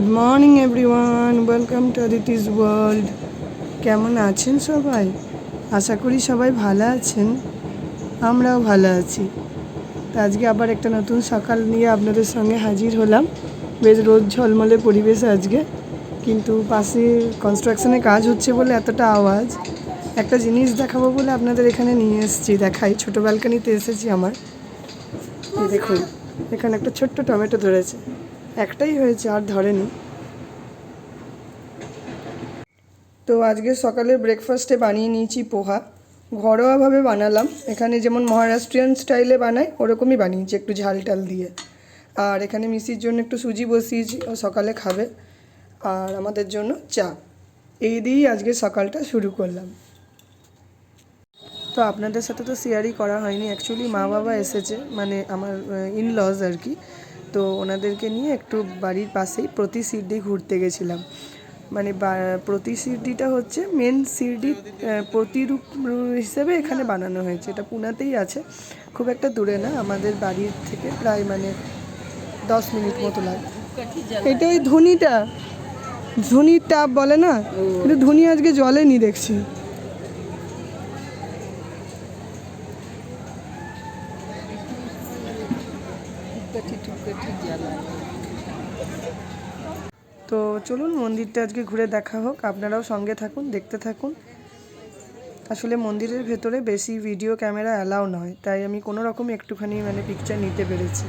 Good morning everyone welcome to Aditi's world কেমন আছেন সবাই? আশা করি সবাই ভালো আছেন। আমরাও ভালো আছি। তো আজকে আবার একটা নতুন সকাল নিয়ে আপনাদের সঙ্গে হাজির হলাম। বেশ রোদ ঝলমলে পরিবেশ আজকে। কিন্তু পাশে কনস্ট্রাকশনের কাজ হচ্ছে বলে এতটা আওয়াজ। একটা জিনিস দেখাবো বলে আপনাদের এখানে নিয়ে এসেছি। দেখাই, ছোটো ব্যালকানিতে এসেছি আমার। দেখুন, এখানে একটা ছোট্ট টমেটো ধরেছে। একটাই হয়েছে, আর ধরেনি। তো আজকে সকালে ব্রেকফাস্টে বানিয়ে নিয়েছি পোহা। ঘরোয়াভাবে বানালাম। এখানে যেমন মহারাষ্ট্রিয়ান স্টাইলে বানাই ওরকমই বানিয়েছি একটু ঝাল টাল দিয়ে। আর এখানে মিসির জন্য একটু সুজি বসিয়েছি ও সকালে খাবে। আর আমাদের জন্য চা। এই দিয়েই আজকে সকালটা শুরু করলাম। তো আপনাদের সাথে তো শেয়ারই করা হয়নি। অ্যাকচুয়ালি মা বাবা এসেছে মানে আমার ইন লজ আর কি। তো ওনাদেরকে নিয়ে একটু বাড়ির পাশেই প্রতি সিডি ঘুরতে গেছিলাম। মানে প্রতি সিডিটা হচ্ছে মেন সিডি প্রতিরূপ হিসেবে এখানে বানানো হয়েছে। এটা পুনাতেই আছে। খুব একটা দূরে না আমাদের বাড়ির থেকে প্রায় মানে দশ মিনিট মতো লাগে। এটা ওই ধুনিটা ধুনির টাপ বলে না? কিন্তু ধুনি আজকে জলেনি দেখছি। তো চলুন মন্দিরটা আজকে ঘুরে দেখা হোক। আপনারাও সঙ্গে থাকুন, দেখতে থাকুন। আসলে মন্দিরের ভেতরে বেশি ভিডিও ক্যামেরা অ্যালাউ নয়, তাই আমি কোনো রকম একটুখানি মানে পিকচার নিতে পেরেছি।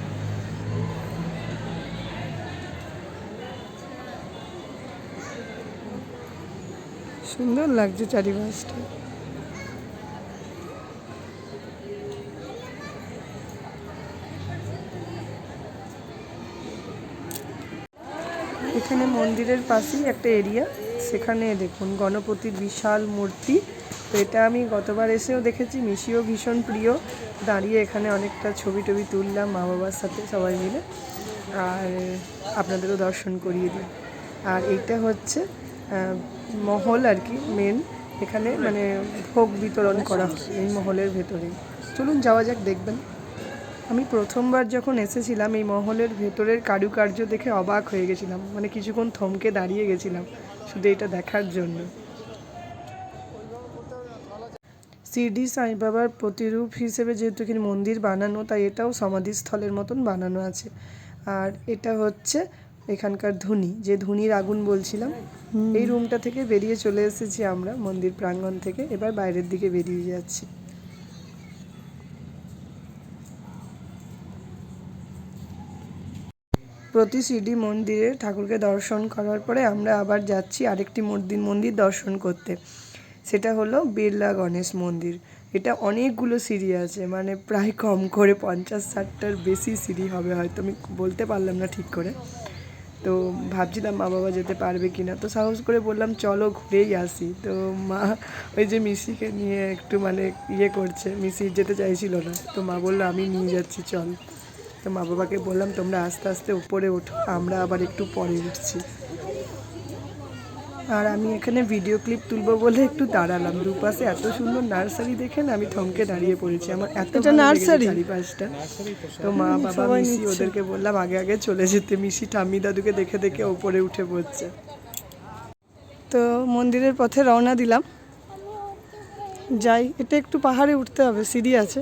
সুন্দর লাগছে চারিপাশটা। এখানে মন্দিরের পাশেই একটা এরিয়া, সেখানে দেখুন গণপতির বিশাল মূর্তি। তো এটা আমি গতবার এসেও দেখেছি, মিশিও ভীষণ প্রিয়। দাঁড়িয়ে এখানে অনেকটা ছবি টবি তুললাম মা বাবার সাথে সবাই মিলে। আর আপনাদেরও দর্শন করিয়ে দিই। আর এইটা হচ্ছে মহল আর কি মেন এখানে মানে ভোগ বিতরণ করা হয় এই মহলের ভেতরেই। চলুন যাওয়া যাক, দেখবেন। আমি প্রথমবার যখন এসেছিলাম এই মহলের ভেতরের কারুকার্য দেখে অবাক হয়ে গেছিলাম। মানে কিছুক্ষণ থমকে দাঁড়িয়ে গেছিলাম শুধু এটা দেখার জন্য। শিরডি সাই বাবার প্রতিরূপ হিসেবে যেহেতু এখানে মন্দির বানানো তাই এটাও সমাধিস্থলের মতন বানানো আছে। আর এটা হচ্ছে এখানকার ধুনি যে ধুনির আগুন বলছিলাম। এই রুমটা থেকে বেরিয়ে চলে এসেছি আমরা মন্দির প্রাঙ্গণ থেকে। এবার বাইরের দিকে বেরিয়ে যাচ্ছি। প্রতি সিডি মন্দিরে ঠাকুরকে দর্শন করার পরে আমরা আবার যাচ্ছি আরেকটি মন্দির মন্দির দর্শন করতে। সেটা হলো বিড়লা গণেশ মন্দির। এটা অনেকগুলো সিঁড়ি আছে মানে প্রায় কম করে পঞ্চাশ ষাটটার বেশি সিঁড়ি হবে হয়তো, আমি বলতে পারলাম না ঠিক করে। তো ভাবছিলাম মা বাবা যেতে পারবে কি না তো সাহস করে বললাম, চলো ঘুরেই আসি। তো মা ওই যে মিসিকে নিয়ে একটু মানে ইয়ে করছে, মিসি যেতে চাইছিল না, তো মা বলল, আমি নিয়ে যাচ্ছি, চল। তো মা বাবাকে বললাম তোমরা আস্তে আস্তে উপরে ওঠো আমরা আবার একটু পরে উঠছি। আর আমি এখানে ভিডিও ক্লিপ তুলবো বলে একটু দাঁড়ালাম। দুপাশে এত সুন্দর নার্সারি দেখেন আমি থমকে দাঁড়িয়ে পড়েছি। আমার এত নার্সারি চারিপাশটা। তো মা বাবা মিশি ওদেরকে বললাম আগে আগে চলে যেতে। মিশি ঠাম্মি দাদুকে দেখে দেখে ওপরে উঠে পড়ছে। তো মন্দিরের পথে রওনা দিলাম। যাই এটা একটু পাহাড়ে উঠতে হবে সিঁড়ি আছে।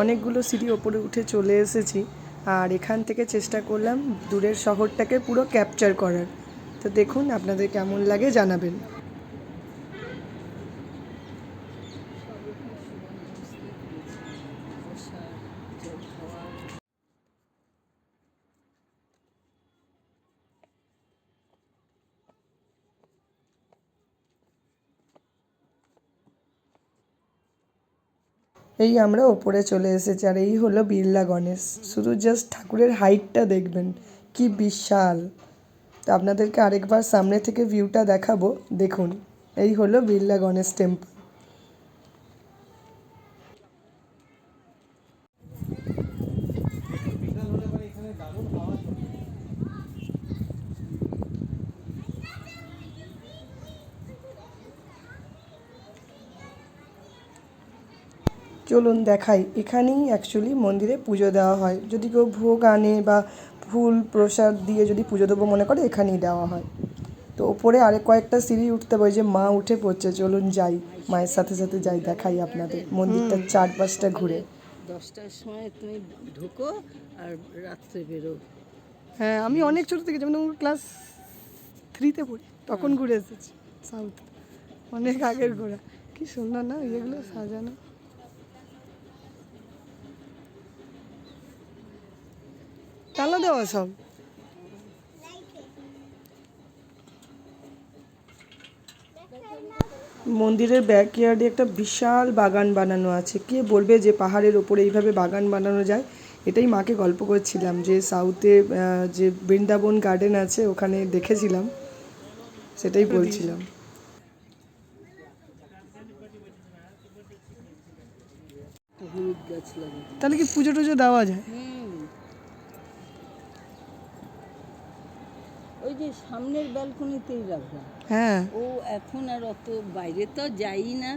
অনেকগুলো সিঁড়ি ওপরে উঠে চলে এসেছি আর এখান থেকে চেষ্টা করলাম দূরের শহরটাকে পুরো ক্যাপচার করার। তো দেখুন আপনাদের কেমন লাগে জানাবেন। এই আমরা ওপরে চলে এসেছি, আর এই হলো বিড়লা গণেশ। শুধু জাস্ট ঠাকুরের হাইটটা দেখবেন, কি বিশাল। তো আপনাদেরকে আরেকবার সামনে থেকে ভিউটা দেখাবো, দেখুন, এই হলো বিড়লা গণেশ টেম্পল বিশাল হলে পরে এখানে দারুণ হাওয়া চলে চলুন দেখাই। এখানেই অ্যাকচুয়ালি মন্দিরে পুজো দেওয়া হয়। যদি কেউ ভোগ আনে বা ফুল প্রসাদ দিয়ে যদি পুজো দেবো মনে করে এখানেই দেওয়া হয়। তো ওপরে আরেক কয়েকটা সিঁড়ি উঠতে হবে যে মা উঠে পড়ছে। চলুন যাই মায়ের সাথে সাথে যাই দেখাই আপনাদের। মন্দিরটার চারপাশটা ঘুরে। দশটার সময় তুমি ঢুকো আর রাত্রে বেরো। হ্যাঁ আমি অনেক ছোট থেকে যেমন ক্লাস থ্রিতে পড়ি তখন ঘুরে এসেছি সাউথ অনেক আগের ঘোরা। কি সুন্দর না ইয়েগুলো সাজানো। দেওয়া সব? মন্দিরের ব্যাকইয়ার্ডে একটা বিশাল বাগান বানানো আছে। কে বলবে যে পাহাড়ের ওপরে এইভাবে বাগান বানানো যায়? এটাই মাকে গল্প করছিলাম যে সাউথে যে বৃন্দাবন গার্ডেন আছে ওখানে দেখেছিলাম। সেটাই বলছিলাম। তাহলে কি পুজো টুজো দেওয়া যায় হুম ওই যে সামনের ব্যালকনিতেই রাখলাম। হ্যাঁ। ও এখন আর অত বাইরে তো যাই না।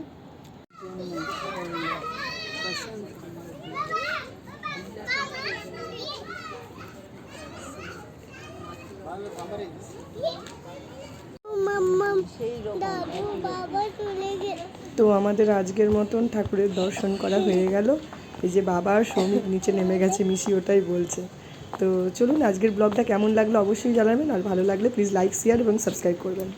তো আমাদের আজকের মতন ঠাকুরের দর্শন করা হয়ে গেল। এই যে বাবা আর শ্রমিক নিচে নেমে গেছে মিশি ওটাই বলছে। তো চলুন আজকের ব্লগটা কেমন লাগল অবশ্যই জানাবেন আর ভালো লাগলে প্লিজ লাইক শেয়ার এবং সাবস্ক্রাইব করবেন।